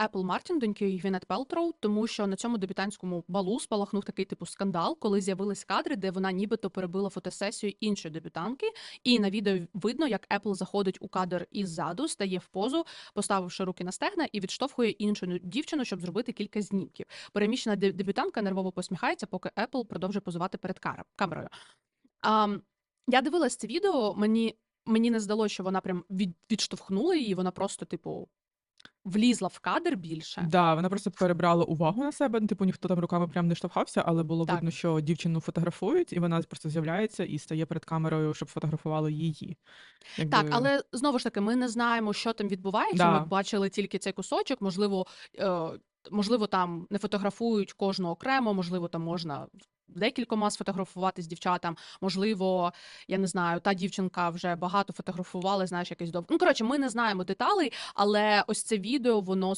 Apple Мартін, доньки Гвінет Пелтроу, тому що на цьому дебютантському балу спалахнув такий типу скандал, коли з'явились кадри, де вона нібито перебила фотосесію іншої дебютантки, і на відео видно, як Apple заходить у кадр іззаду, стає в позу, поставивши руки на стегна і відштовхує іншу дівчину, щоб зробити кілька знімків. Переміщена де- дебютантка нервово посміхається, поки Apple продовжує позувати перед камерою. А, я дивилась це відео, мені, мені не здалося, що вона прям від, відштовхнула її, вона просто, типу, влізла в кадр більше. Да, вона просто перебрала увагу на себе. ну, Типу, ніхто там руками прям не штовхався, але було Так. видно, що дівчину фотографують, і вона просто з'являється і стає перед камерою, щоб фотографували її. Якби... Так, але знову ж таки, ми не знаємо, що там відбувається. Да. Ми бачили тільки цей кусочок. Можливо, е, можливо, там не фотографують кожну окремо, можливо, там можна декількома сфотографувати з дівчатам. Можливо, я не знаю, та дівчинка вже багато фотографувала, знаєш, якесь довго. Ну коротше, ми не знаємо деталей, але ось це відео воно